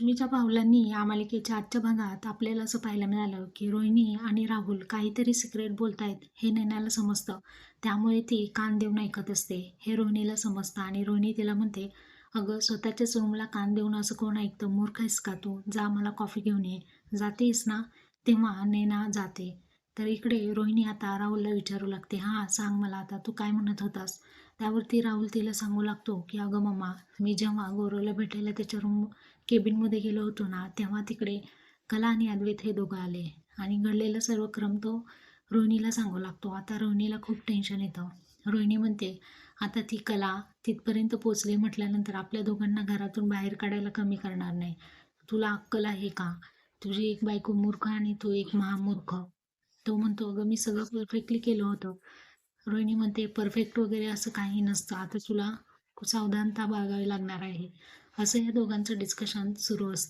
लक्ष्मीच्या पावलांनी या मालिकेच्या आजच्या भागात आपल्याला असं पाहायला मिळालं की रोहिणी आणि राहुल काहीतरी सिक्रेट बोलतायत हे नैनाला समजतं. त्यामुळे ती कान देऊन ऐकत असते. हे रोहिणीला समजतं आणि रोहिणी तिला म्हणते अगं स्वतःच्याच रूमला कान देऊन असं कोण ऐकतं? मूर्ख आहेस का तू? जा मला कॉफी घेऊन ये. जातेस ना? तेव्हा नैना जाते. तर इकडे रोहिणी आता राहुलला विचारू लागते. हां सांग मला आता तू काय म्हणत होतास? त्यावरती राहुल तिला सांगू लागतो की अगं मम्मा मी जेव्हा गौरवला भेटायला त्याच्या रूम केबिनमध्ये गेलो होतो ना तेव्हा तिकडे कला आणि अद्वैत हे दोघं आले आणि घडलेला सर्व क्रम तो रोहिणीला सांगू लागतो. आता रोहिणीला खूप टेन्शन येतं. रोहिणी म्हणते आता ती कला तिथपर्यंत पोचली म्हटल्यानंतर आपल्या दोघांना घरातून बाहेर काढायला कमी करणार नाही. तुला अक्कल आहे का? तुझी एक बायको मूर्ख आणि तू एक महामूर्ख. तो म्हणतो अगं मी सगळं परफेक्टली केलं होतं. रोहिणी म्हणते परफेक्ट वगैरे असं काही नसतं. आता तुला सावधानता बाळगावी लागणार आहे. असं या दोघांचं डिस्कशन सुरू असतं.